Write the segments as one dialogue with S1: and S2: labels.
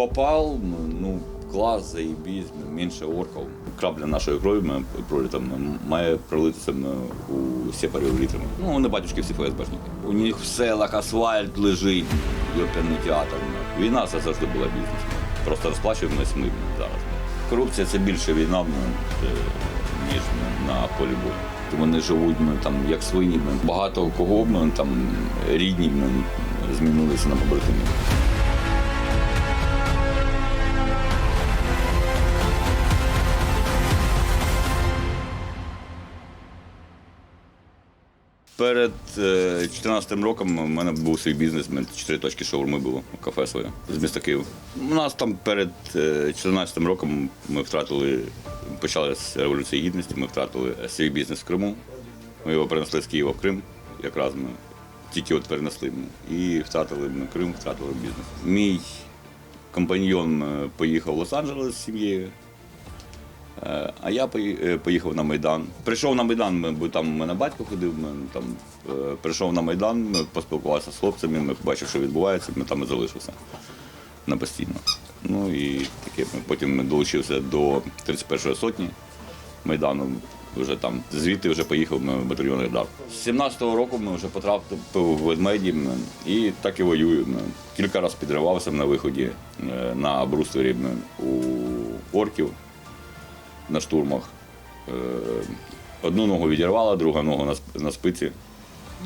S1: Попал, ну, клас, заебісь, менше орків. Крапля нашої крові ми пролітом має пролитися м, у сепарів літрами. Ну, вони батюшки всі ФСБшники. У них в селах асфальт лежить, йопяний театр. Війна це завжди була бізнес. Просто розплачуємось ми зараз. Корупція це більше війна, е, ніж на полі бою. Вони живуть м, там як свині. Багато кого м, там рідні м, змінилися на побратимів. Перед 2014 роком у мене був свій бізнес, чотири точки шаурми було, кафе своє з міста Києва. У нас там перед 2014 роком ми втратили, почали з революції гідності, ми втратили свій бізнес в Криму. Ми його перенесли з Києва в Крим, якраз ми тільки от перенесли. І втратили ми Крим, втратили бізнес. Мій компаньйон е, поїхав в Лос-Анджелес з сім'єю. Е, А я е, поїхав на Майдан. Прийшов на Майдан, бо там у мене батько ходив, там е, прийшов на Майдан, ми поспілкувалися з хлопцями, ми бачив, що відбувається, ми там і залишився на постійно. Ну і таке потім долучився до 31-ї сотні Майдану. Вже там звідти вже поїхав ми в батальйон Редар. З 17-го року ми вже потрапив в ведмеді і так і воюю. Кілька разів підривався на виході на бруствері у орків на штурмах. Е, Одну ногу відірвала, друга ногу на спиці.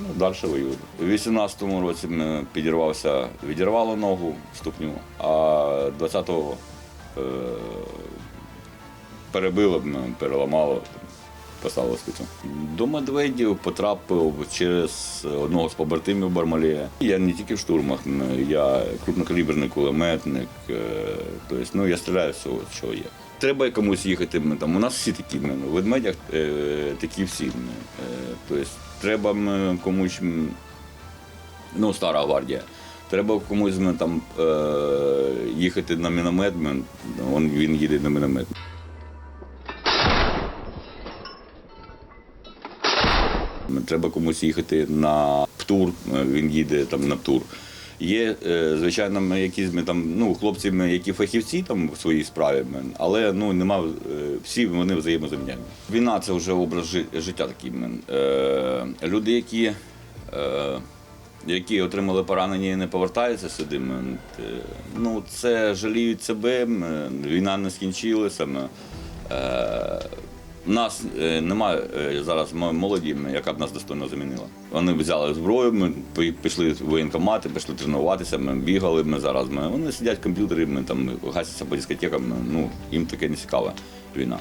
S1: Ну, далі воюю. У 18-му році підірвався, відірвало ногу ступню, а 20-го е, перебило, мене, переламало, поставило спицю. До медведів потрапив через одного з побратимів Бармалія. Я не тільки в штурмах, я крупнокаліберний кулеметник, е, ну, я стріляю з всього, що є. Треба комусь їхати. м, Там, у нас всі такі м, в ведмедях е, такі всі. Е, тобто, треба комусь, ну, стара гвардія. Треба комусь м, там, е, їхати на міномет, м, он, він їде на міномет. Треба комусь їхати на птур, він їде там на птур. Є, е, звичайно, ми якісь ми там, ну, хлопці, ми, які фахівці там в своїй справі, але ну, нема, е, всі вони взаємозаміняні. Війна це вже образ жи- життя такий. Е, люди, які, е, які отримали поранення і не повертаються сюди, е, ну, це жаліють себе, війна не скінчилася. Е, нас е, немає е, зараз мо- молоді, яка б нас достойно замінила. Вони взяли зброю, ми пішли в воєнкомати, пішли тренуватися, ми бігали. Ми зараз ми вони сидять в комп'ютері, ми там гасяться по дискотекам. Ну їм таке не цікава війна.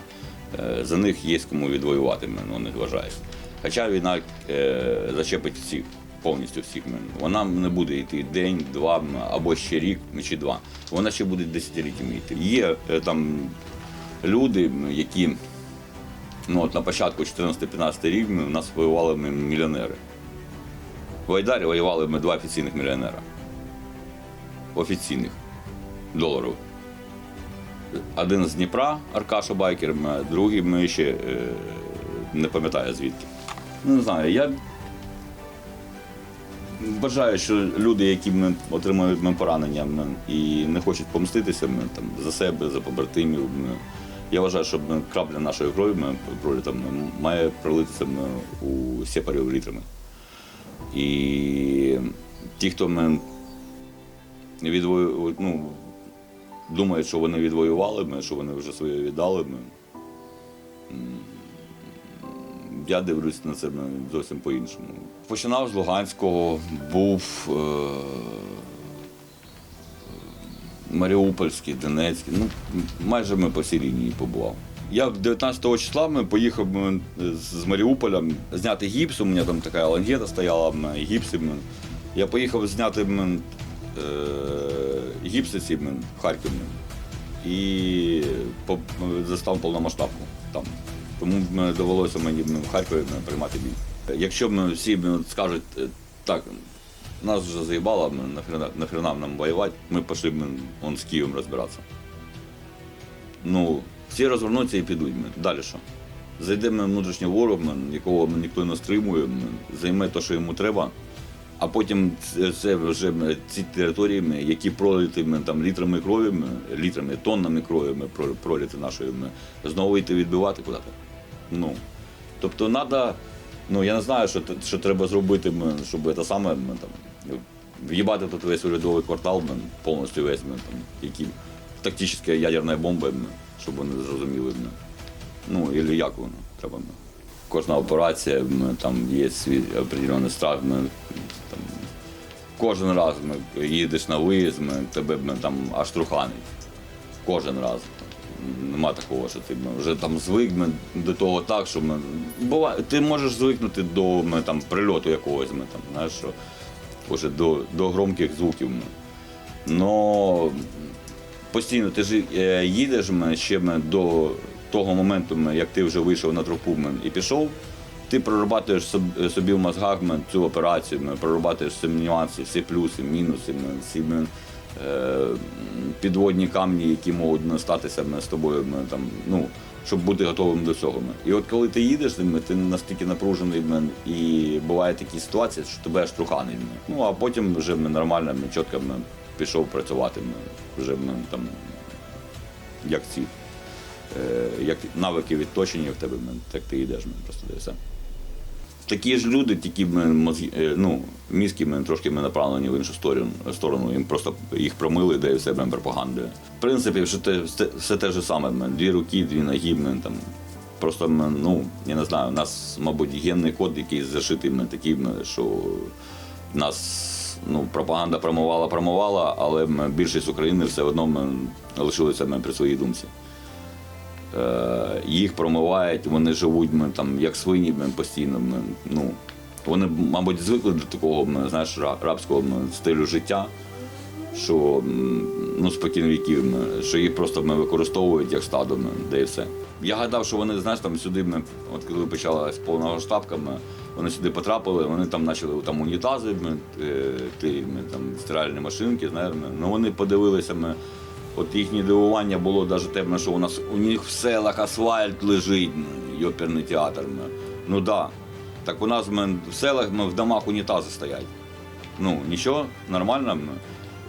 S1: Е, За них є кому відвоювати, ми, вони вважають. Хоча війна зачепить всіх. Повністю всіх. Вона не буде йти день, два або ще рік чи два. Вона ще буде десятиліттями йти. Є там люди, які Ну, от на початку 14-15 рік ми- у нас воювали ми мільйонери. В Айдарі воювали ми два офіційних мільйонера. Офіційних доларів. Один з Дніпра, Аркаша Байкер, м, другий ми ще е, не пам'ятаю звідки. Ну, не знаю, я вважаю, що люди, які м, отримують поранення і не хочуть помститися м, там, за себе, за побратимів. м, Я вважаю, що крапля нашої крові м, пролітом м, має пролитися у сепарів літрами. І ті, хто м, відвою, ну, думають, що вони відвоювали, м, що вони вже своє віддали. м, м, Я дивлюсь на це зовсім по-іншому. Починав з Луганського, був е, Маріупольський, Донецький. Ну, майже ми по всій лінії побував. Я 19 числа ми поїхав з Маріуполя зняти гіпс. У мене там така лангета стояла, гіпси. Я поїхав зняти е, гіпси в Харків. І по- застав повномасштабку там. Тому довелося мені в Харкові приймати бій. Якщо всі скажуть, е, так, нас вже заїбало, нахрена, нахрена нам воювати, ми пішли м, он, з Києвом розбиратися. Ну, всі розвернуться і підуть. м. Далі що? Зайде м, внутрішній ворог, якого м, ніхто не стримує, займе те, що йому треба, А потім це- вже ці території, які пролиті м, там літрами крові, літрами, тоннами крові проліти нашої, знову йти відбивати куди-то. Ну, тобто треба, ну я не знаю, що, що треба зробити, щоб це саме там, в'їбати тут весь урядовий квартал, м, повністю весь, м, там, які тактичні ядерні бомби, щоб вони зрозуміли. м. Ну, і як воно треба. м. Кожна операція, м, там є свій определений страх. м, Там, кожен раз м, їдеш на виїзд, м, тебе м, там аж труханить. Кожен раз. Нема такого, що ти вже там звик до того так, що буває, ти можеш звикнути до там, прильоту якогось, м, там, знаєш, що, вже до, до громких звуків. Но постійно ти ж е, їдеш ще до того моменту, як ти вже вийшов на тропу і пішов, ти прорабатуєш собі в мозгах цю операцію, прорабатуєш всі нюанси, всі плюси, мінуси, всі е, підводні камні, які можуть статися з тобою, там, ну, щоб бути готовим до цього. І от коли ти їдеш, м, ти настільки напружений, мен, і бувають такі ситуації, що тебе аж труханий. Ну а потім вже ми нормально, ми чітко ми пішов працювати. Ми, Вже ми там як ці е, як навики відточені в тебе, так ти йдеш ми просто дивися. Такі ж люди, тільки мозги, е, ну, мізки м, трошки м, направлені в іншу сторону, сторону. Їм просто їх промили, де все м, пропагандою. В принципі, все те, все, все те ж саме. Дві руки, дві ноги, м, там. Просто, ну, я не знаю, у нас, мабуть, генний код, який зашитий м, такий, що нас ну, пропаганда промивала, промивала, але більшість України все одно лишилися при своїй думці. Е, їх промивають, вони живуть м, там, як свині постійно. Ну, вони, мабуть, звикли до такого знаєш, рабського стилю життя, що ну, спокійно віків, що їх просто м, використовують як стадо, де і все. Я гадав, що вони, знаєш, там сюди, м, от коли почалась повного штабка, вони сюди потрапили, вони там почали там унітази, е, ті, там, стиральні машинки, знаєш, ну вони подивилися. м, От їхнє дивування було навіть те, що у нас у них в селах асфальт лежить, йоперний театр. Ну так. Да. Так у нас в селах м, в домах унітази стоять. Ну, нічого, нормально.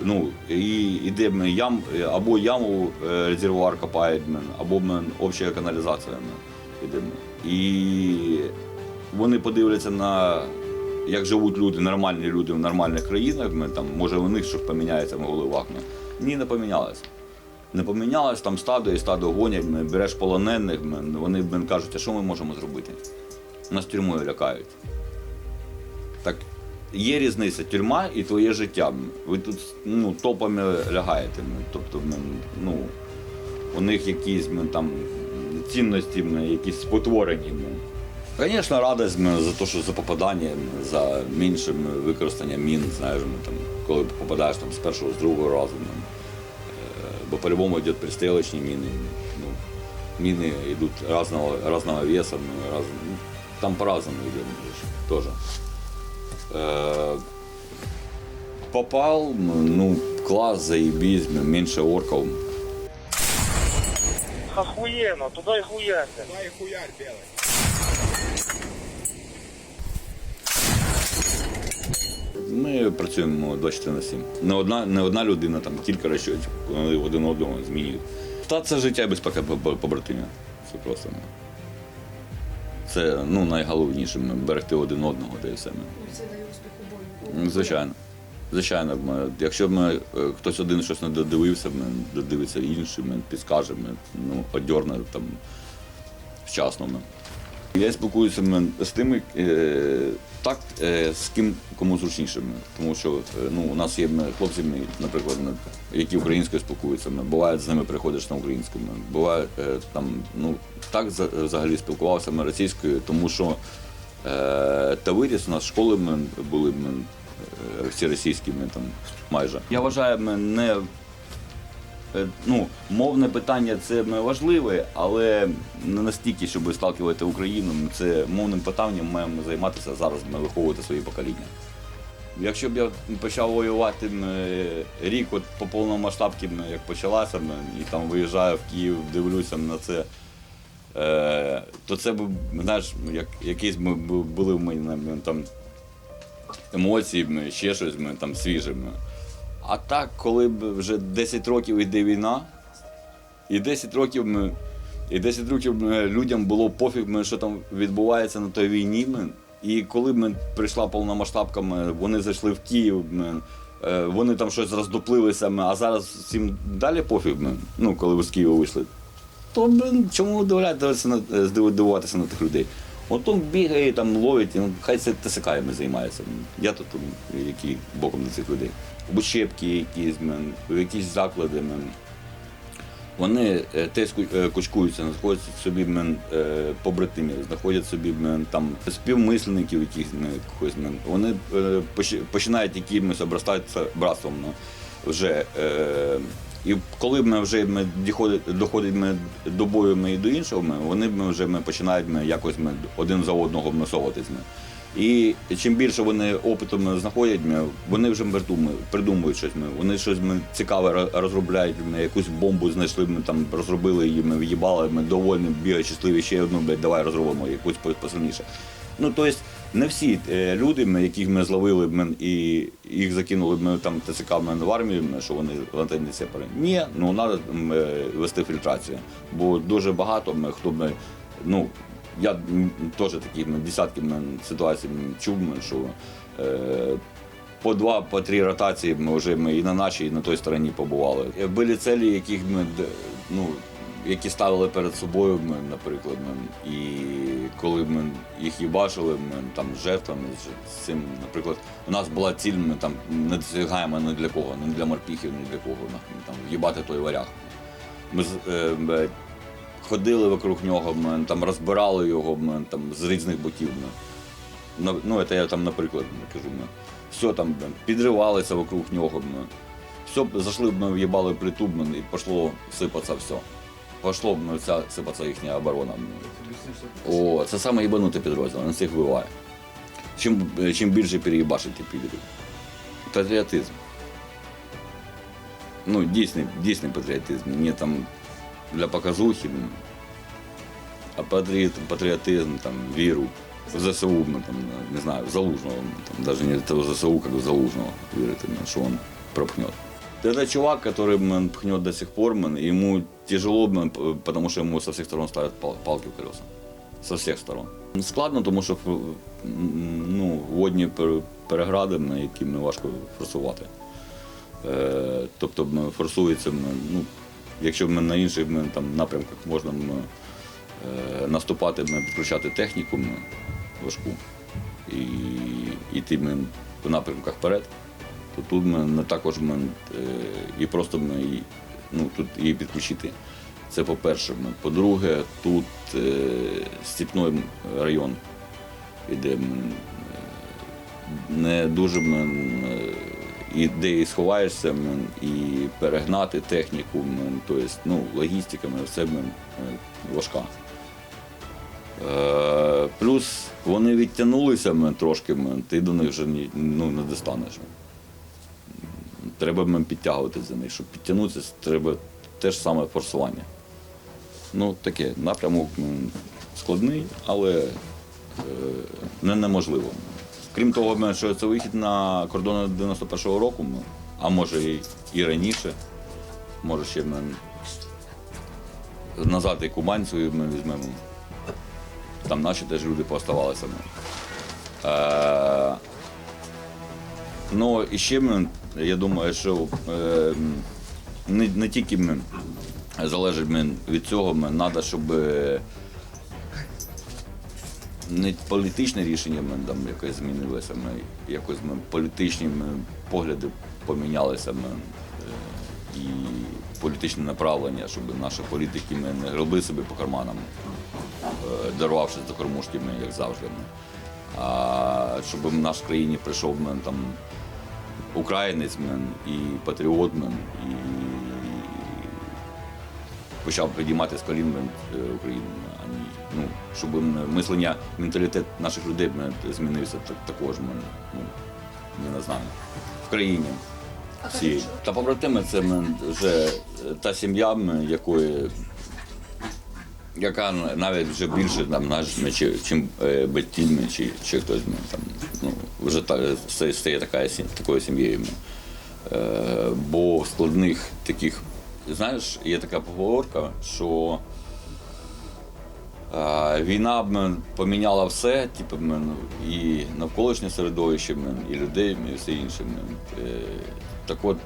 S1: Ну, і іде ям, або яму е, резервуар копають, або м, обща каналізація. іде. І вони подивляться на. Як живуть люди, нормальні люди в нормальних країнах, ми, там, може у них щось поміняється в головах. Ні, не помінялось. Не помінялось, там стадо і стадо гонять, ми береш полонених, вони блин, кажуть, а що ми можемо зробити? Нас тюрмою лякають. Так є різниця тюрма і твоє життя. Ви тут ну, топами лягаєте. ми, Тобто, ну, у них якісь там, цінності, якісь спотворені. Звісно, радість за те, що за попадання, за меншим використанням мін, знаєш, ми, там, коли попадаєш там, з першого, з другого разу. ми, е, бо по-любому йдуть пристрілочні міни. Ну, міни йдуть різного, різного веса, ну, раз, ну, там по-разному йде теж. Е, попал, ну, класс, заебись, меньше орков.
S2: Охуенно, туда и хуяйся.
S3: Дай хуярь белый.
S1: Ми працюємо 24 на 7. Не одна, не одна людина, там кілька вони один одного змінюють. Та це життя і безпека по- по- побратимів. Це просто. ну. Це ну, найголовніше берегти один одного, де і все. ми.
S4: Це дає успіху бою.
S1: Ну, Звичайно. Звичайно, ми, якщо ми, е, хтось один щось не додивився, ми додивиться інший, ми підскаже, ми ну, одьорне там вчасно. Ми. Я спілкуюся з тими, е, так, е, з ким кому зручніше. Тому що е, ну, у нас є хлопці, наприклад, які українською спілкуються, буває, з ними приходиш на українську. Ми, буває, там, ну, так за- взагалі спілкувався ми російською, тому що та виріс у нас школи ми були всі російські ми, там, майже. Я вважаю, ми не ну, мовне питання це важливе, але не настільки, щоб сталкувати Україну. Це мовним питанням маємо займатися зараз, ми виховувати свої покоління. Якщо б я почав воювати е, рік от по повномасштабці, як почалася, і там виїжджаю в Київ, дивлюся на це, е, то це б, знаєш, як, якісь були в мене там емоціями, ще щось там свіжими. А так, коли б вже 10 років йде війна, і 10 років ми. І 10 років людям було пофіг, що там відбувається на той війні. І коли ми прийшла повномасштабка, вони зайшли в Київ, е, вони там щось роздоплилися, а зараз всім далі пофіг, ну, коли ви з Києва вийшли. То чому е, дивуватися на тих людей? От він бігає, там ловить, ну, хай це ТСКами займається. Я тут який боком до цих людей. В учебки якісь, в якісь заклади. Вони е, теж кучкуються, знаходять собі е, побратимів, знаходять собі там, співмисленників якихось когось, мен. Вони е, починають якимось обрастатися братством. Ну, вже, і коли ми вже ми доходить ми до бою ми і до іншого, ми, вони ми вже ми починають ми, якось ми, один за одного насовуватись. І чим більше вони опитом знаходять, вони вже придумують, щось. Вони щось цікаве розробляють, ми, якусь бомбу знайшли, ми там розробили її, ми в'їбали, ми довольні, бігають щасливі, ще одну, блядь, давай розробимо якусь посильніше. Ну, тобто, не всі е, люди, яких ми зловили ми, і їх закинули ми, там ТЦК в армію, що вони латентні сепари. Ні, ну треба вести фільтрацію. Бо дуже багато ми, хто ми, ну, я теж такі десятки ситуацій чув, що е, по два, по три ротації ми вже ми і на нашій, і на той стороні побували. Е, Були цілі, яких ми ну, які ставили перед собою, ми, наприклад, ми, і коли ми їх їбачили, ми там жертвами з, цим, наприклад, у нас була ціль, ми там не досягаємо ні для кого, ні для морпіхів, ні для кого, нахуй, там їбати той варяг. Ми е, ходили вокруг нього, там розбирали його там, з різних боків. Ну, це я там, наприклад, кажу. Все там підривалися вокруг нього. Все, зайшли б ми в'їбали плиту ми, і пішло сипатися все. Пішло б вся сипатися їхня оборона. О, це саме їбанутий підрозділ, він всіх вбиває. Чим, чим більше переїбашить, підрив. Патріотизм. Ну, дійсний, дійсний патріотизм. Не там для показухи, ну, а патріот, патріотизм, там, віру в ЗСУ, ми, там, не знаю, в Залужного, ми, там, даже не в ЗСУ, как в Залужного, мне, что он пропхнет. Это чувак, который м, пхнет до сих пор, м, ему тяжело, п- потому что ему со всех сторон ставят пал- палки в колеса. Со всіх сторон. Складно, тому що ну, водні перегради, м, які не важко форсувати. Е, тобто форсується, ну, якщо ми на інших м, там, напрямках можна м, е, наступати, м, підключати техніку м, важку і йти м, по напрямках вперед, то тут ми не також ми, е, і просто ми, ну, тут її підключити. Це по-перше. По-друге, тут е, степний район іде м, е, не дуже м, е, і де і сховаєшся, і перегнати техніку, тобто, ну, логістика, все важка. Е, Плюс вони відтягнулися трошки, ти до них вже ну, не достанеш. Треба підтягуватися за них. Щоб підтягнутися, треба те ж саме форсування. Ну, таке, напрямок складний, але е, не неможливо. Крім того, що це вихід на кордони 91-го року, а може і, і раніше, може ще м, назад і Кубань свою ми візьмемо. Там наші теж люди пооставалися. Е, Ну, і ще ми, я думаю, що е, не, не тільки ми залежить від цього, ми треба, щоб е, не політичне рішення ми там якось змінилося, ми якось ми політичні ми, погляди помінялися ми, е, і політичне направлення, щоб наші політики ми не гробили собі по карманам, е, дарувавшись до кормушки, ми, як завжди. Ми. А щоб в нашій країні прийшов ми, там, українець мен, і патріот мен, і почав підіймати з колін е, Україну. А ні, ну, щоб мислення, менталітет наших людей змінився так, також мен, ну, ми не знаємо. В країні. Всі. Та побратими це вже е, та сім'я, якої яка навіть вже більше там, знаєш, чи, чим е, чи, чи хтось там, ну, вже та, стає, така, такою сім'єю. бо в складних таких, знаєш, є така поговорка, що е, війна поміняла все, типу, мен, і навколишнє середовище, і людей, і все інше. Е, так от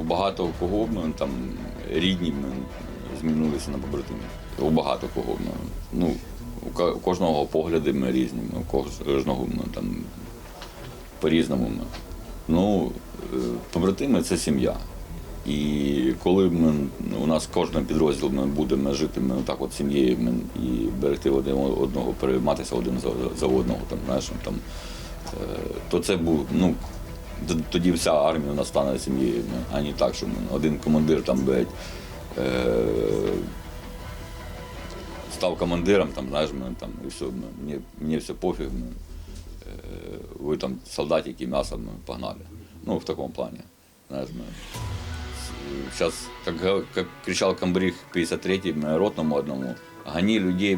S1: у багато кого там, рідні змінилися на побратимів. У багато кого. Ну, у кожного погляди ми різні, у кожного там, по-різному. Ну, е, побратими це сім'я. І коли ми, у нас кожен підрозділ ми будемо жити ми так от сім'єю і берегти один одного, перейматися один за, одного, там, знаєш, там, е, то це був, ну, тоді вся армія у нас стане сім'єю, ми, а не так, що один командир там блядь, е, став командиром, там, знаєш, ми, там, і все, мені, мені все пофіг. Ми, е, ви там солдатики, мясо погнали. Ну, в такому плані. Знаєш, ми, сейчас, как, как кричал комбриг 53-й м, ротному одному, гони людей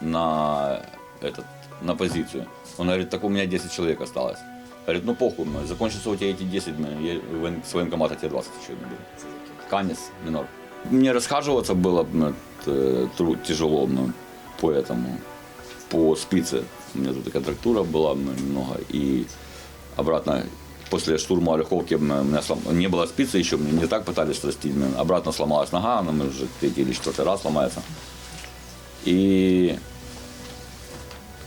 S1: на, этот, на позицию. Он говорит, так у меня 10 человек осталось. Говорит, ну похуй, м, закончится у тебя эти 10, м, я с военкомата тебе 20 еще не будет. Канец, минор. Мне расхаживаться было м, т- тру- тяжело м, по спице. У меня тут такая трактура была м, немного, и обратно после штурма Ореховки м, у меня слом- не было спицы еще, мне не так пытались растить, м, обратно сломалась нога, она мы уже третий или четвертый раз ломается. И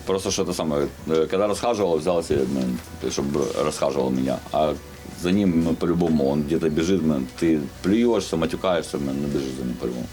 S1: просто что-то самое, э, когда расхаживал, взял себе, м, чтобы расхаживал меня, а за ним ну, по-любому он где-то бежит, м, ты плюешься, матюкаешься, м, но бежит за ним по-любому.